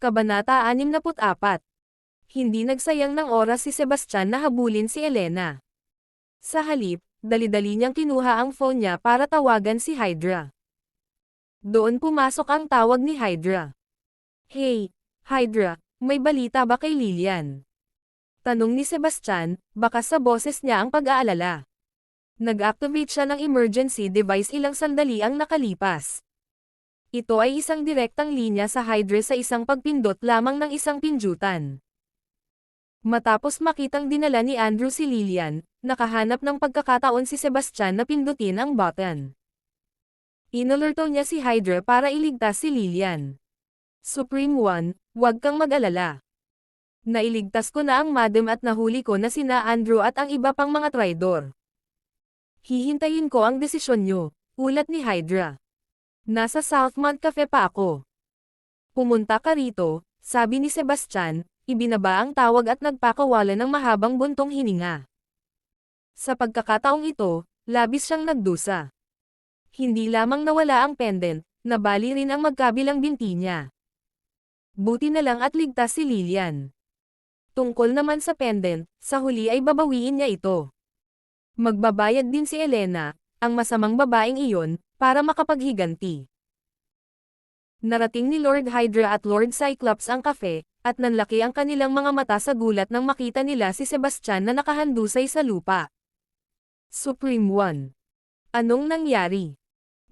Kabanata 64 Hindi nagsayang ng oras si Sebastian na habulin si Elena. Sa halip, dali-dali niyang kinuha ang phone niya para tawagan si Hydra. Doon pumasok ang tawag ni Hydra. Hey, Hydra, may balita ba kay Lilian? Tanong ni Sebastian, baka sa boses niya ang pag-aalala. Nag-activate siya ng emergency device ilang sandali ang nakalipas. Ito ay isang direktang linya sa Hydra sa isang pagpindot lamang ng isang pindutan. Matapos makitang dinala ni Andrew si Lilian, nakahanap ng pagkakataon si Sebastian na pindutin ang button. Inalerto niya si Hydra para iligtas si Lilian. Supreme One, huwag kang mag-alala. Nailigtas ko na ang madam at nahuli ko na sina Andrew at ang iba pang mga traidor. Hihintayin ko ang desisyon nyo, ulat ni Hydra. Nasa Southmont Cafe pa ako. Pumunta ka rito, sabi ni Sebastian, ibinaba ang tawag at nagpakawala ng mahabang buntong hininga. Sa pagkakataong ito, labis siyang nagdusa. Hindi lamang nawala ang pendant, nabali rin ang magkabilang binti niya. Buti na lang at ligtas si Lilian. Tungkol naman sa pendant, sa huli ay babawiin niya ito. Magbabayad din si Elena, ang masamang babaeng iyon, para makapaghiganti. Narating ni Lord Hydra at Lord Cyclops ang kafe, at nanlaki ang kanilang mga mata sa gulat nang makita nila si Sebastian na nakahandusay sa lupa. Supreme One. Anong nangyari?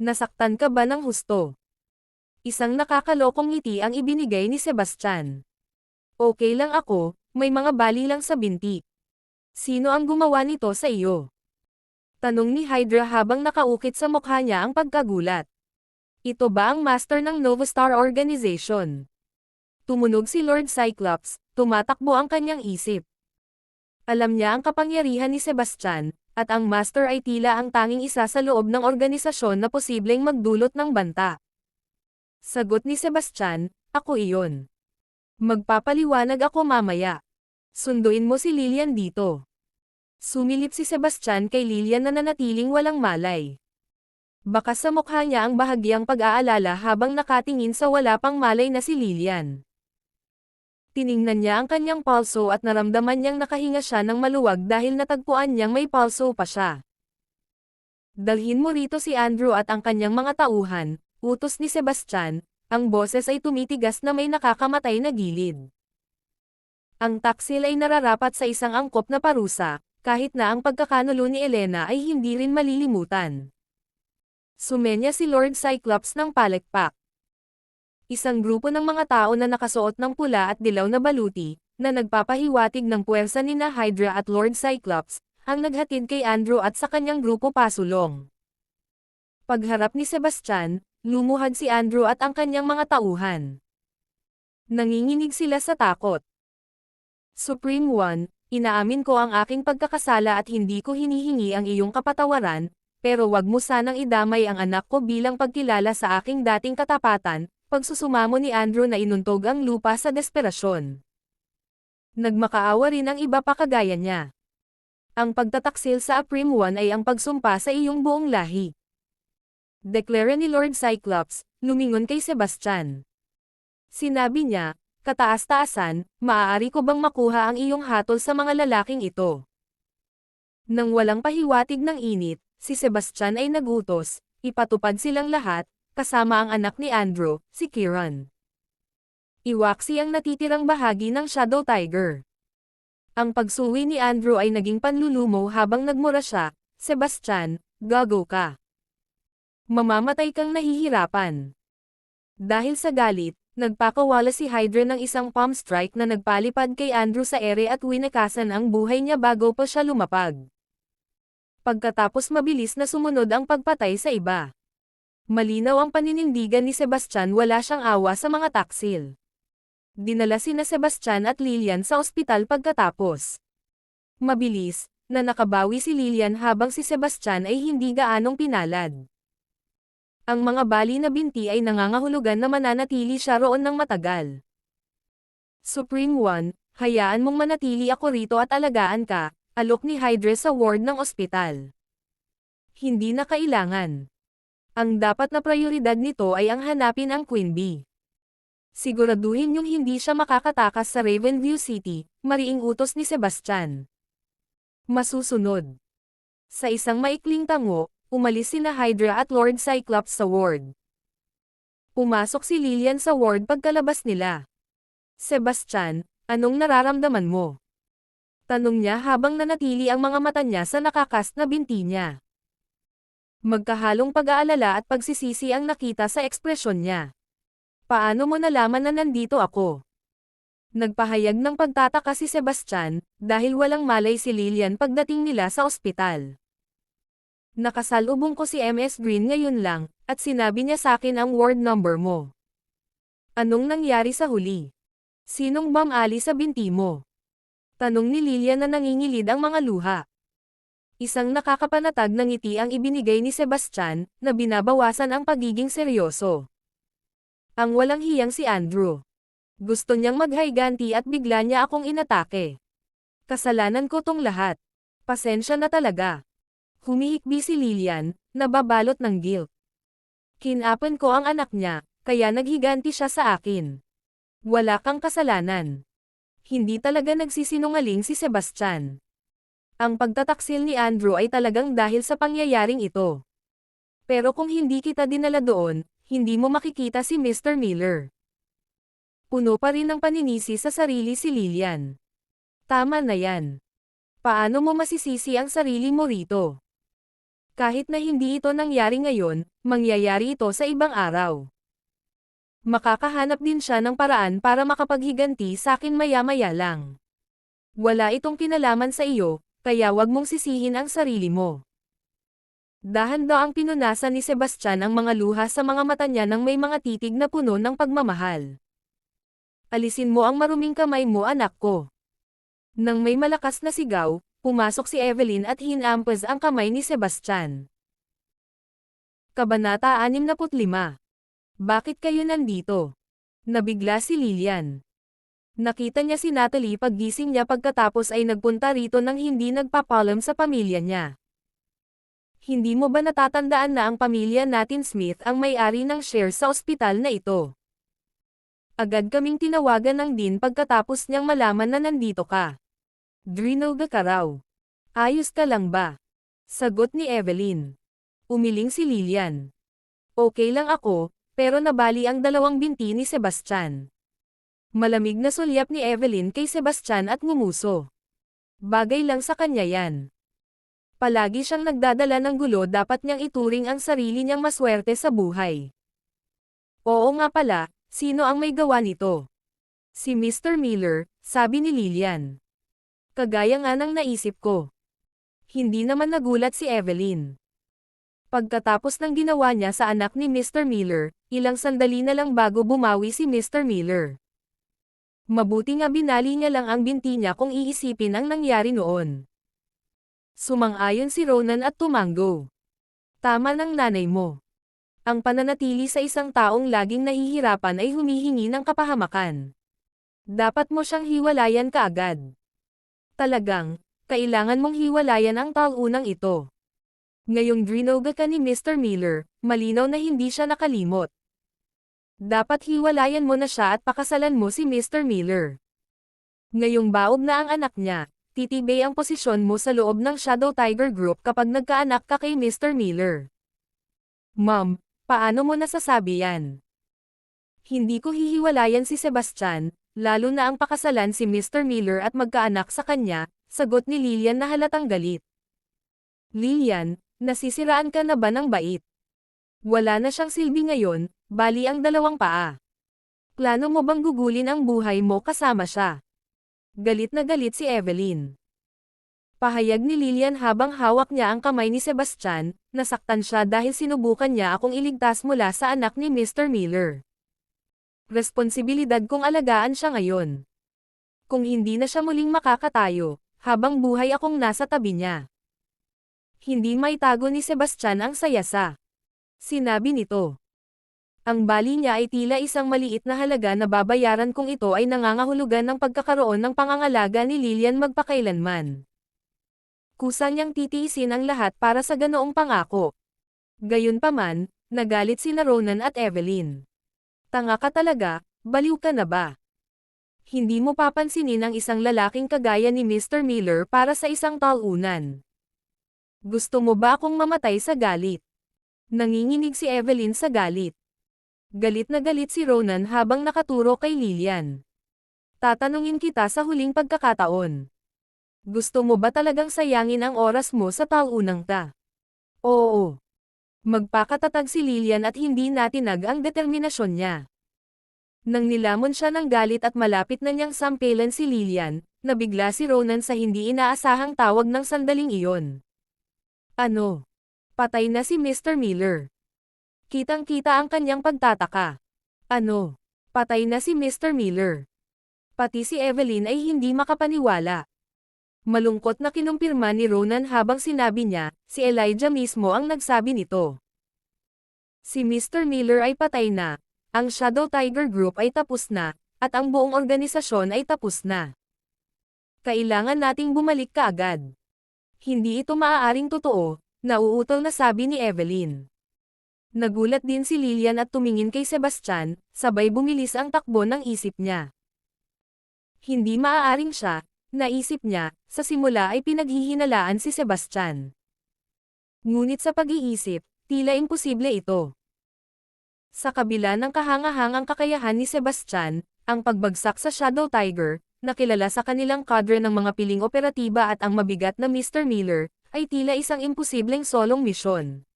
Nasaktan ka ba ng husto? Isang nakakalokong ngiti ang ibinigay ni Sebastian. Okay lang ako, may mga bali lang sa binti. Sino ang gumawa nito sa iyo? Tanong ni Hydra habang nakaukit sa mukha niya ang pagkagulat. Ito ba ang master ng Novastar Organization? Tumunog si Lord Cyclops, tumatakbo ang kanyang isip. Alam niya ang kapangyarihan ni Sebastian, at ang master ay tila ang tanging isa sa loob ng organisasyon na posibleng magdulot ng banta. Sagot ni Sebastian, ako iyon. Magpapaliwanag ako mamaya. Sunduin mo si Lilian dito. Sumilip si Sebastian kay Lilian na nanatiling walang malay. Baka sa mukha niya ang bahagyang pag-aalala habang nakatingin sa wala pang malay na si Lilian. Tiningnan niya ang kanyang palso at naramdaman niyang nakahinga siya ng maluwag dahil natagpuan niyang may palso pa siya. Dalhin mo rito si Andrew at ang kanyang mga tauhan, utos ni Sebastian, ang boses ay tumitigas na may nakakamatay na gilid. Ang taksil ay nararapat sa isang angkop na parusa, kahit na ang pagkakanulo ni Elena ay hindi rin malilimutan. Sumenya si Lord Cyclops ng palekpak. Isang grupo ng mga tao na nakasuot ng pula at dilaw na baluti, na nagpapahiwatig ng puwersa ni na Hydra at Lord Cyclops, ang naghatid kay Andrew at sa kanyang grupo pasulong. Pagharap ni Sebastian, lumuhad si Andrew at ang kanyang mga tauhan. Nanginginig sila sa takot. Supreme One, inaamin ko ang aking pagkakasala at hindi ko hinihingi ang iyong kapatawaran, pero wag mo sanang idamay ang anak ko bilang pagkilala sa aking dating katapatan, pagsusumamo ni Andrew na inuntog ang lupa sa desperasyon. Nagmakaawa rin ang iba pa kagaya niya. Ang pagtataksil sa Supreme One ay ang pagsumpa sa iyong buong lahi. Deklara ni Lord Cyclops, lumingon kay Sebastian. Sinabi niya, kataas-taasan, maaari ko bang makuha ang iyong hatol sa mga lalaking ito? Nang walang pahiwatig ng init, si Sebastian ay nagutos, ipatupad silang lahat, kasama ang anak ni Andrew, si Kieran. Iwaksi ang natitirang bahagi ng Shadow Tiger. Ang pagsuwi ni Andrew ay naging panlulumo habang nagmura siya, Sebastian, gago ka. Mamamatay kang nahihirapan. Dahil sa galit, nagpakawala si Hydra ng isang palm strike na nagpalipad kay Andrew sa ere at winakasan ang buhay niya bago pa siya lumapag. Pagkatapos mabilis na sumunod ang pagpatay sa iba. Malinaw ang paninindigan ni Sebastian wala siyang awa sa mga taksil. Dinala sina Sebastian at Lilian sa ospital pagkatapos. Mabilis, na nakabawi si Lilian habang si Sebastian ay hindi gaanong pinalad. Ang mga bali na binti ay nangangahulugan na mananatili siya roon ng matagal. Supreme One, hayaan mong manatili ako rito at alagaan ka, alok ni Hydra sa ward ng ospital. Hindi na kailangan. Ang dapat na prioridad nito ay ang hanapin ang Queen Bee. Siguraduhin yung hindi siya makakatakas sa Ravenview City, mariing utos ni Sebastian. Masusunod. Sa isang maikling tango, umalis sina Hydra at Lord Cyclops sa ward. Pumasok si Lillian sa ward pagkalabas nila. Sebastian, anong nararamdaman mo? Tanong niya habang nanatili ang mga mata niya sa nakakast na binti niya. Magkahalong pag-aalala at pagsisisi ang nakita sa ekspresyon niya. Paano mo nalaman na nandito ako? Nagpahayag ng pagtataka si Sebastian, dahil walang malay si Lilian pagdating nila sa ospital. Nakasalubong ko si MS Green ngayon lang, at sinabi niya sa akin ang ward number mo. Anong nangyari sa huli? Sinong bam ali sa binti mo? Tanong ni Lilian na nangingilid ang mga luha. Isang nakakapanatag na ngiti ang ibinigay ni Sebastian, na binabawasan ang pagiging seryoso. Ang walang hiyang si Andrew. Gusto niyang maghayganti at bigla niya akong inatake. Kasalanan ko tong lahat. Pasensya na talaga. Humihikbi si Lilian, nababalot ng guilt. Kinapan ko ang anak niya, kaya naghiganti siya sa akin. Wala kang kasalanan. Hindi talaga nagsisinungaling si Sebastian. Ang pagtataksil ni Andrew ay talagang dahil sa pangyayaring ito. Pero kung hindi kita dinala doon, hindi mo makikita si Mr. Miller. Puno pa rin ng paninisi sa sarili si Lilian. Tama na yan. Paano mo masisisi ang sarili mo rito? Kahit na hindi ito nangyari ngayon, mangyayari ito sa ibang araw. Makakahanap din siya ng paraan para makapaghiganti sa akin maya-maya lang. Wala itong kinalaman sa iyo, kaya wag mong sisihin ang sarili mo. Dahan-daang pinunasan ni Sebastian ang mga luha sa mga mata niya nang may mga titig na puno ng pagmamahal. Alisin mo ang maruming kamay mo anak ko. Nang may malakas na sigaw, pumasok si Evelyn at hinampas ang kamay ni Sebastian. Kabanata 65 Bakit kayo nandito? Nabigla si Lilian. Nakita niya si Natalie paggising niya pagkatapos ay nagpunta rito nang hindi nagpapalam sa pamilya niya. Hindi mo ba natatandaan na ang pamilya natin Smith ang may-ari ng share sa ospital na ito? Agad kaming tinawagan ng din pagkatapos niyang malaman na nandito ka. Drinilga ka raw. Ayos ka lang ba? Sagot ni Evelyn. Umiling si Lilian. Okay lang ako, pero nabali ang dalawang binti ni Sebastian. Malamig na sulyap ni Evelyn kay Sebastian at ngumuso. Bagay lang sa kanya yan. Palagi siyang nagdadala ng gulo dapat niyang ituring ang sarili niyang maswerte sa buhay. Oo nga pala, Sino ang may gawa nito? Si Mr. Miller, sabi ni Lillian. Kagaya nga ng naisip ko. Hindi naman nagulat si Evelyn. Pagkatapos ng ginawa niya sa anak ni Mr. Miller, ilang sandali na lang bago bumawi si Mr. Miller. Mabuti nga binali niya lang ang binti niya kung iisipin ang nangyari noon. Sumang-ayon si Ronan at tumango. Tama ng nanay mo. Ang pananatili sa isang taong laging nahihirapan ay humihingi ng kapahamakan. Dapat mo siyang hiwalayan kaagad. Talagang, kailangan mong hiwalayan ang taunang ito. Ngayong drinoga ka ni Mr. Miller, malinaw na hindi siya nakalimot. Dapat hiwalayan mo na siya at pakasalan mo si Mr. Miller. Ngayong baob na ang anak niya, titibay ang posisyon mo sa loob ng Shadow Tiger Group kapag nagkaanak ka kay Mr. Miller. Mom, Paano mo nasasabi yan? Hindi ko hihiwalayan si Sebastian, lalo na ang pakasalan si Mr. Miller at magkaanak sa kanya, sagot ni Lilian na halatang galit. Lilian, nasisiraan ka na ba ng bait? Wala na siyang silbi ngayon, bali ang dalawang paa. Plano mo bang gugulin ang buhay mo kasama siya? Galit na galit si Evelyn. Pahayag ni Lilian habang hawak niya ang kamay ni Sebastian, nasaktan siya dahil sinubukan niya akong iligtas mula sa anak ni Mr. Miller. Responsibilidad kong alagaan siya ngayon. Kung hindi na siya muling makakatayo, habang buhay akong nasa tabi niya. Hindi may tago ni Sebastian ang sayasa. Sinabi nito. Ang bali niya ay tila isang maliit na halaga na babayaran kung ito ay nangangahulugan ng pagkakaroon ng pangangalaga ni Lilian magpakailanman kusa niyang titiisin ang lahat para sa ganoong pangako. Gayunpaman, nagalit sina Ronan at Evelyn. Tanga ka talaga, baliw ka na ba? Hindi mo papansinin ang isang lalaking kagaya ni Mr. Miller para sa isang talunan. Gusto mo ba akong mamatay sa galit? Nanginginig si Evelyn sa galit. Galit na galit si Ronan habang nakaturo kay Lilian. Tatanungin kita sa huling pagkakataon. Gusto mo ba talagang sayangin ang oras mo sa taunang ta? Oo. Magpakatatag si Lilian at hindi natinag ang determinasyon niya. Nang nilamon siya ng galit at malapit na niyang sampelan si Lilian, nabigla si Ronan sa hindi inaasahang tawag ng sandaling iyon. Ano? Patay na si Mr. Miller. Kitang-kita ang kanyang pagtataka. Ano? Patay na si Mr. Miller. Pati si Evelyn ay hindi makapaniwala. Malungkot na kinumpirma ni Ronan habang sinabi niya, si Elijah mismo ang nagsabi nito. Si Mr. Miller ay patay na, ang Shadow Tiger Group ay tapos na, at ang buong organisasyon ay tapos na. Kailangan nating bumalik kaagad. Hindi ito maaaring totoo, nauutol na sabi ni Evelyn. Nagulat din si Lilian at tumingin kay Sebastian, sabay bumilis ang takbo ng isip niya. Hindi maaaring siya, naisip niya, sa simula ay pinaghihinalaan si Sebastian. Ngunit sa pag-iisip, tila imposible ito. Sa kabila ng kahangahangang kakayahan ni Sebastian, ang pagbagsak sa Shadow Tiger, nakilala sa kanilang kadre ng mga piling operatiba at ang mabigat na Mr. Miller, ay tila isang imposibleng solong misyon.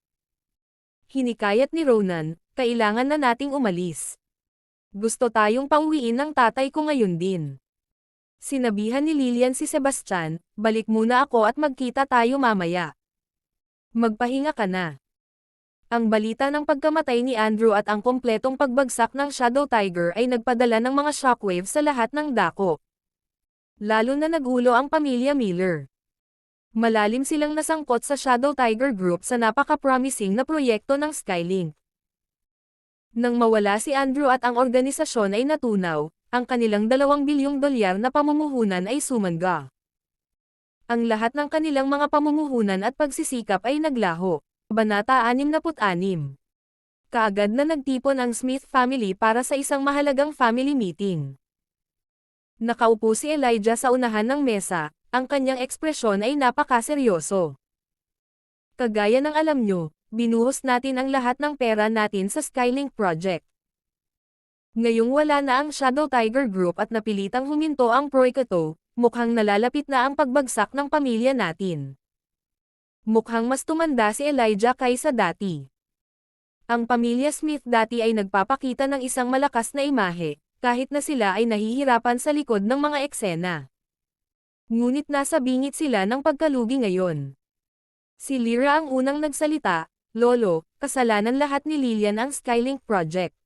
Hinikayat ni Ronan, kailangan na nating umalis. Gusto tayong pauwiin ng tatay ko ngayon din. Sinabihan ni Lilian si Sebastian, balik muna ako at magkita tayo mamaya. Magpahinga ka na. Ang balita ng pagkamatay ni Andrew at ang kompletong pagbagsak ng Shadow Tiger ay nagpadala ng mga shockwave sa lahat ng dako. Lalo na nagulo ang pamilya Miller. Malalim silang nasangkot sa Shadow Tiger Group sa napaka-promising na proyekto ng Skylink. Nang mawala si Andrew at ang organisasyon ay natunaw, ang kanilang dalawang bilyong dolyar na pamumuhunan ay sumangga. Ang lahat ng kanilang mga pamumuhunan at pagsisikap ay naglaho. Banata 66 Kaagad na nagtipon ang Smith family para sa isang mahalagang family meeting. Nakaupo si Elijah sa unahan ng mesa, ang kanyang ekspresyon ay napakaseryoso. Kagaya ng alam nyo, binuhos natin ang lahat ng pera natin sa Skylink project. Ngayong wala na ang Shadow Tiger Group at napilitang huminto ang Proikato, mukhang nalalapit na ang pagbagsak ng pamilya natin. Mukhang mas tumanda si Elijah kaysa dati. Ang pamilya Smith dati ay nagpapakita ng isang malakas na imahe, kahit na sila ay nahihirapan sa likod ng mga eksena. Ngunit nasa bingit sila ng pagkalugi ngayon. Si Lyra ang unang nagsalita, Lolo, kasalanan lahat ni Lilian ang Skylink project.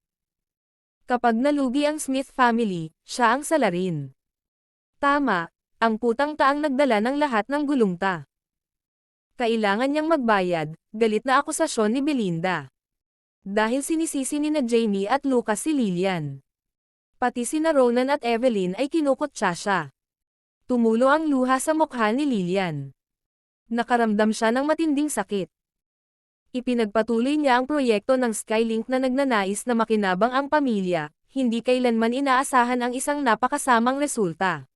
Kapag nalugi ang Smith family, siya ang salarin. Tama, ang putang taang nagdala ng lahat ng gulungta. Kailangan niyang magbayad, galit na akusasyon ni Belinda. Dahil sinisisi ni na Jamie at Lucas si Lilian. Pati si na Ronan at Evelyn ay kinukutsa siya. Tumulo ang luha sa mukha ni Lilian. Nakaramdam siya ng matinding sakit. Ipinagpatuloy niya ang proyekto ng Skylink na nagnanais na makinabang ang pamilya, hindi kailanman inaasahan ang isang napakasamang resulta.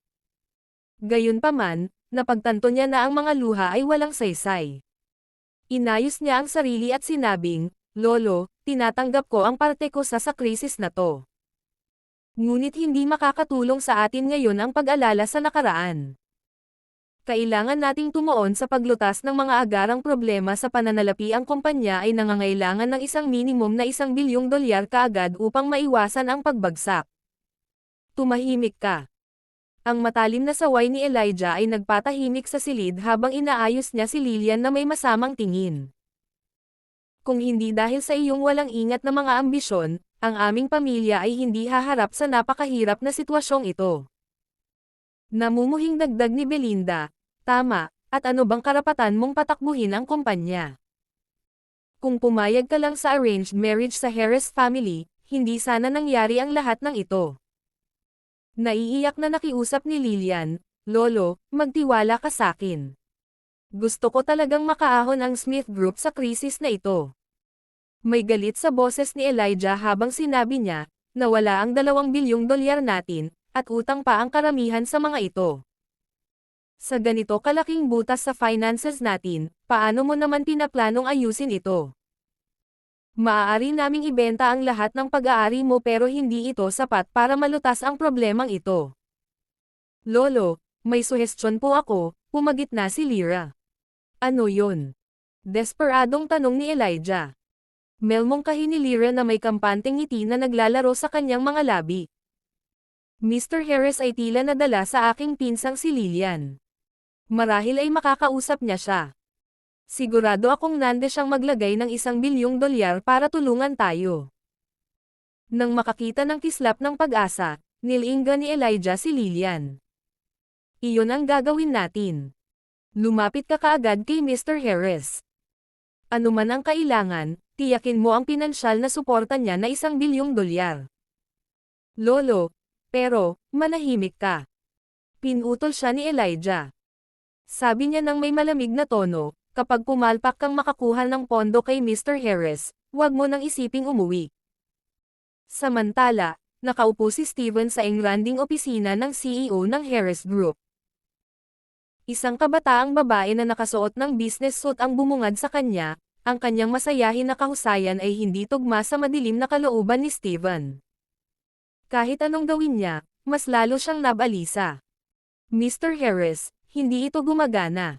Gayunpaman, napagtanto niya na ang mga luha ay walang saysay. Inayos niya ang sarili at sinabing, Lolo, tinatanggap ko ang parte ko sa sa krisis na to. Ngunit hindi makakatulong sa atin ngayon ang pag-alala sa nakaraan. Kailangan nating tumuon sa paglutas ng mga agarang problema sa pananalapi ang kumpanya ay nangangailangan ng isang minimum na isang bilyong dolyar kaagad upang maiwasan ang pagbagsak. Tumahimik ka. Ang matalim na saway ni Elijah ay nagpatahimik sa silid habang inaayos niya si Lilian na may masamang tingin. Kung hindi dahil sa iyong walang ingat na mga ambisyon, ang aming pamilya ay hindi haharap sa napakahirap na sitwasyong ito. Namumuhing dagdag ni Belinda, tama, at ano bang karapatan mong patakbuhin ang kumpanya? Kung pumayag ka lang sa arranged marriage sa Harris family, hindi sana nangyari ang lahat ng ito. Naiiyak na nakiusap ni Lilian, Lolo, magtiwala ka sakin. Gusto ko talagang makaahon ang Smith Group sa krisis na ito. May galit sa boses ni Elijah habang sinabi niya, nawala ang dalawang bilyong dolyar natin, at utang pa ang karamihan sa mga ito. Sa ganito kalaking butas sa finances natin, paano mo naman pinaplanong ayusin ito? Maaari naming ibenta ang lahat ng pag-aari mo pero hindi ito sapat para malutas ang problemang ito. Lolo, may suhestyon po ako, pumagit na si Lyra. Ano yun? Desperadong tanong ni Elijah. Melmong kahi ni Lyra na may kampanteng ngiti na naglalaro sa kanyang mga labi. Mr. Harris ay tila nadala sa aking pinsang si Lilian. Marahil ay makakausap niya siya. Sigurado akong nande siyang maglagay ng isang bilyong dolyar para tulungan tayo. Nang makakita ng kislap ng pag-asa, nilingga ni Elijah si Lilian. Iyon ang gagawin natin. Lumapit ka kaagad kay Mr. Harris. Ano man ang kailangan, tiyakin mo ang pinansyal na suporta niya na isang bilyong dolyar. Lolo, pero, manahimik ka. Pinutol siya ni Elijah. Sabi niya nang may malamig na tono, kapag pumalpak kang makakuha ng pondo kay Mr. Harris, huwag mo nang isiping umuwi. Samantala, nakaupo si Steven sa engranding opisina ng CEO ng Harris Group. Isang kabataang babae na nakasuot ng business suit ang bumungad sa kanya, ang kanyang masayahin na kahusayan ay hindi tugma sa madilim na kalooban ni Steven. Kahit anong gawin niya, mas lalo siyang nabalisa. Mr. Harris, hindi ito gumagana.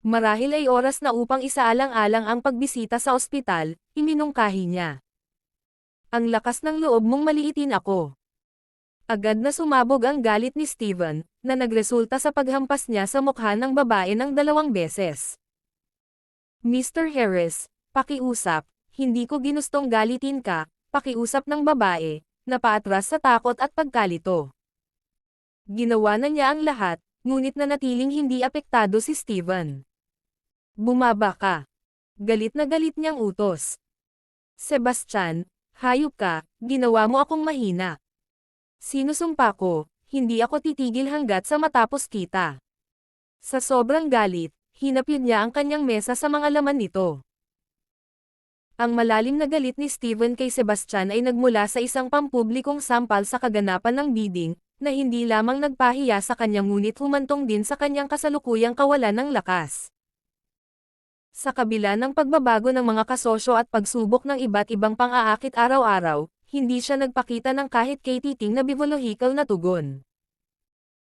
Marahil ay oras na upang isaalang-alang ang pagbisita sa ospital, iminungkahi niya. Ang lakas ng loob mong maliitin ako. Agad na sumabog ang galit ni Steven, na nagresulta sa paghampas niya sa mukha ng babae ng dalawang beses. Mr. Harris, pakiusap, hindi ko ginustong galitin ka, pakiusap ng babae, na paatras sa takot at pagkalito. Ginawa na niya ang lahat, ngunit nanatiling hindi apektado si Steven. Bumaba ka. Galit na galit niyang utos. Sebastian, hayop ka, ginawa mo akong mahina. Sinusumpa ko, hindi ako titigil hanggat sa matapos kita. Sa sobrang galit, hinapid niya ang kanyang mesa sa mga laman nito. Ang malalim na galit ni Steven kay Sebastian ay nagmula sa isang pampublikong sampal sa kaganapan ng bidding, na hindi lamang nagpahiya sa kanya ngunit humantong din sa kanyang kasalukuyang kawalan ng lakas. Sa kabila ng pagbabago ng mga kasosyo at pagsubok ng iba't ibang pang-aakit araw-araw, hindi siya nagpakita ng kahit kay titing na bivolohikal na tugon.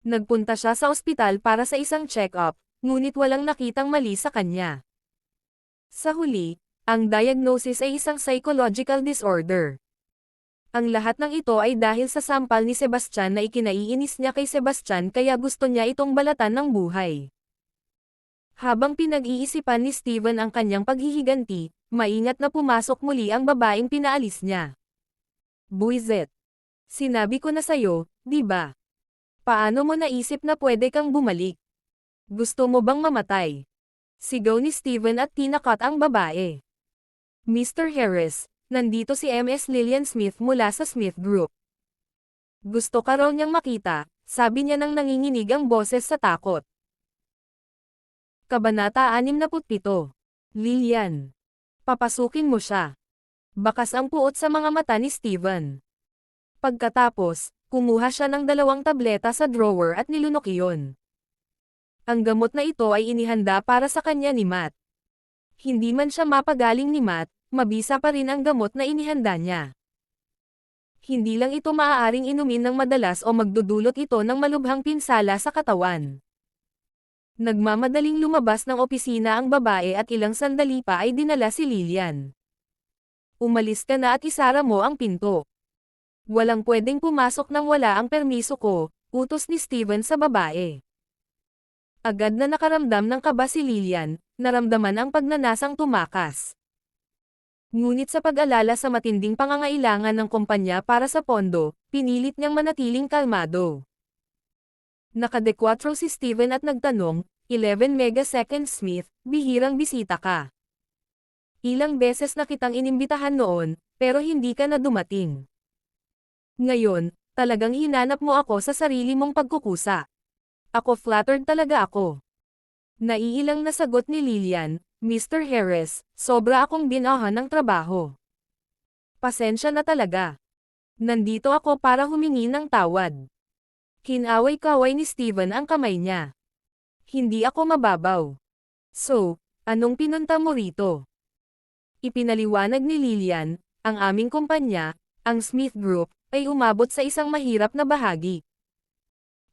Nagpunta siya sa ospital para sa isang check-up, ngunit walang nakitang mali sa kanya. Sa huli, ang diagnosis ay isang psychological disorder. Ang lahat ng ito ay dahil sa sampal ni Sebastian na ikinaiinis niya kay Sebastian kaya gusto niya itong balatan ng buhay. Habang pinag-iisipan ni Steven ang kanyang paghihiganti, maingat na pumasok muli ang babaeng pinaalis niya. Buizet. Sinabi ko na sayo, di ba? Paano mo naisip na pwede kang bumalik? Gusto mo bang mamatay? Sigaw ni Steven at tinakat ang babae. Mr. Harris, nandito si MS Lillian Smith mula sa Smith Group. Gusto ka raw niyang makita, sabi niya nang nanginginig ang boses sa takot. Kabanata 67. Lillian. Papasukin mo siya. Bakas ang puot sa mga mata ni Steven. Pagkatapos, kumuha siya ng dalawang tableta sa drawer at nilunok iyon. Ang gamot na ito ay inihanda para sa kanya ni Matt. Hindi man siya mapagaling ni Matt, mabisa pa rin ang gamot na inihanda niya. Hindi lang ito maaaring inumin ng madalas o magdudulot ito ng malubhang pinsala sa katawan. Nagmamadaling lumabas ng opisina ang babae at ilang sandali pa ay dinala si Lilian. Umalis ka na at isara mo ang pinto. Walang pwedeng pumasok nang wala ang permiso ko, utos ni Steven sa babae. Agad na nakaramdam ng kaba si Lilian, naramdaman ang pagnanasang tumakas. Ngunit sa pag-alala sa matinding pangangailangan ng kumpanya para sa pondo, pinilit niyang manatiling kalmado. Nakadekwatro si Steven at nagtanong, 11 megasecond Smith, bihirang bisita ka. Ilang beses na kitang inimbitahan noon, pero hindi ka na dumating. Ngayon, talagang hinanap mo ako sa sarili mong pagkukusa. Ako flattered talaga ako. Naiilang nasagot ni Lilian, Mr. Harris, sobra akong binahan ng trabaho. Pasensya na talaga. Nandito ako para humingi ng tawad. Kinaway-kaway ni Steven ang kamay niya. Hindi ako mababaw. So, anong pinunta mo rito? Ipinaliwanag ni Lilian, ang aming kumpanya, ang Smith Group, ay umabot sa isang mahirap na bahagi.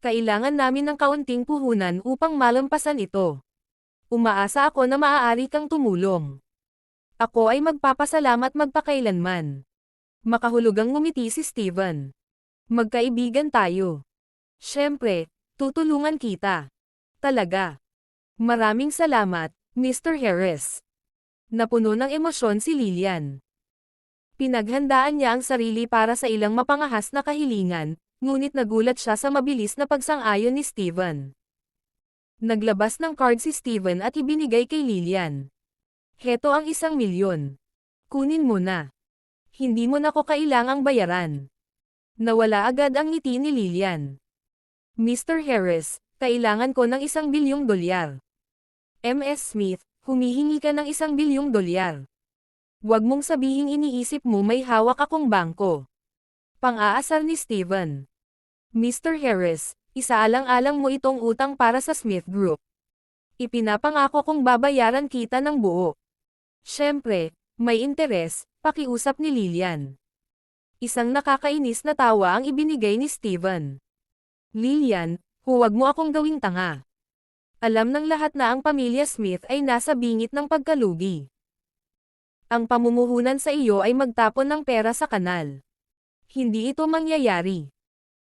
Kailangan namin ng kaunting puhunan upang malampasan ito. Umaasa ako na maaari kang tumulong. Ako ay magpapasalamat magpakailanman. Makahulugang ngumiti si Steven. Magkaibigan tayo. Siyempre, tutulungan kita. Talaga. Maraming salamat, Mr. Harris. Napuno ng emosyon si Lilian. Pinaghandaan niya ang sarili para sa ilang mapangahas na kahilingan, ngunit nagulat siya sa mabilis na pagsang-ayon ni Steven. Naglabas ng card si Steven at ibinigay kay Lilian. Heto ang isang milyon. Kunin mo na. Hindi mo na ko kailangang bayaran. Nawala agad ang ngiti ni Lilian. Mr. Harris, kailangan ko ng isang bilyong dolyar. MS Smith, humihingi ka ng isang bilyong dolyar. Huwag mong sabihing iniisip mo may hawak akong bangko. Pang-aasar ni Steven. Mr. Harris, isaalang-alang mo itong utang para sa Smith Group. Ipinapangako kong babayaran kita ng buo. Siyempre, may interes, pakiusap ni Lilian. Isang nakakainis na tawa ang ibinigay ni Steven. Lilian, huwag mo akong gawing tanga. Alam ng lahat na ang pamilya Smith ay nasa bingit ng pagkalugi. Ang pamumuhunan sa iyo ay magtapon ng pera sa kanal. Hindi ito mangyayari.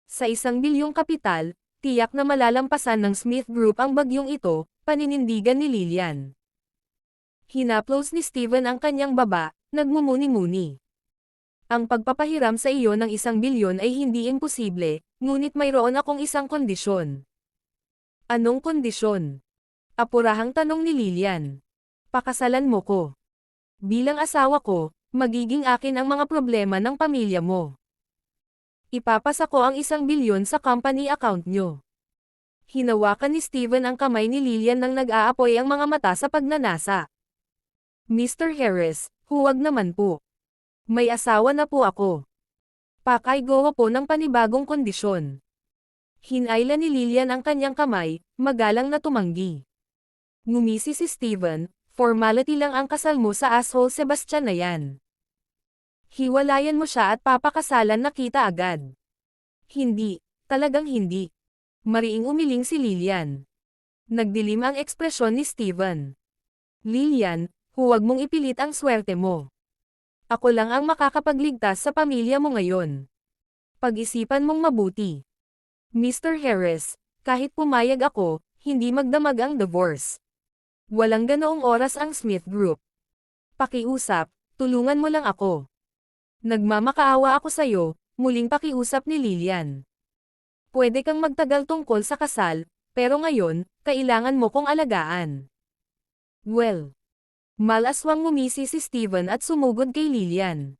Sa isang bilyong kapital, tiyak na malalampasan ng Smith Group ang bagyong ito, paninindigan ni Lilian. Hinaplos ni Steven ang kanyang baba, nagmumuni-muni. Ang pagpapahiram sa iyo ng isang bilyon ay hindi imposible, ngunit mayroon akong isang kondisyon. Anong kondisyon? Apurahang tanong ni Lilian. Pakasalan mo ko. Bilang asawa ko, magiging akin ang mga problema ng pamilya mo. Ipapasa ko ang isang bilyon sa company account nyo. Hinawakan ni Steven ang kamay ni Lilian nang nag-aapoy ang mga mata sa pagnanasa. Mr. Harris, huwag naman po. May asawa na po ako. Pakay gawa po ng panibagong kondisyon. Hinayla ni Lilian ang kanyang kamay, magalang na tumanggi. Ngumisi si Steven, formality lang ang kasal mo sa asshole Sebastian na yan. Hiwalayan mo siya at papakasalan na kita agad. Hindi, talagang hindi. Mariing umiling si Lilian. Nagdilim ang ekspresyon ni Steven. Lilian, huwag mong ipilit ang swerte mo. Ako lang ang makakapagligtas sa pamilya mo ngayon. Pag-isipan mong mabuti. Mr. Harris, kahit pumayag ako, hindi magdamag ang divorce. Walang ganoong oras ang Smith Group. Pakiusap, tulungan mo lang ako. Nagmamakaawa ako sa'yo, muling pakiusap ni Lilian. Pwede kang magtagal tungkol sa kasal, pero ngayon, kailangan mo kong alagaan. Well. Malaswang ngumisi si Steven at sumugod kay Lilian.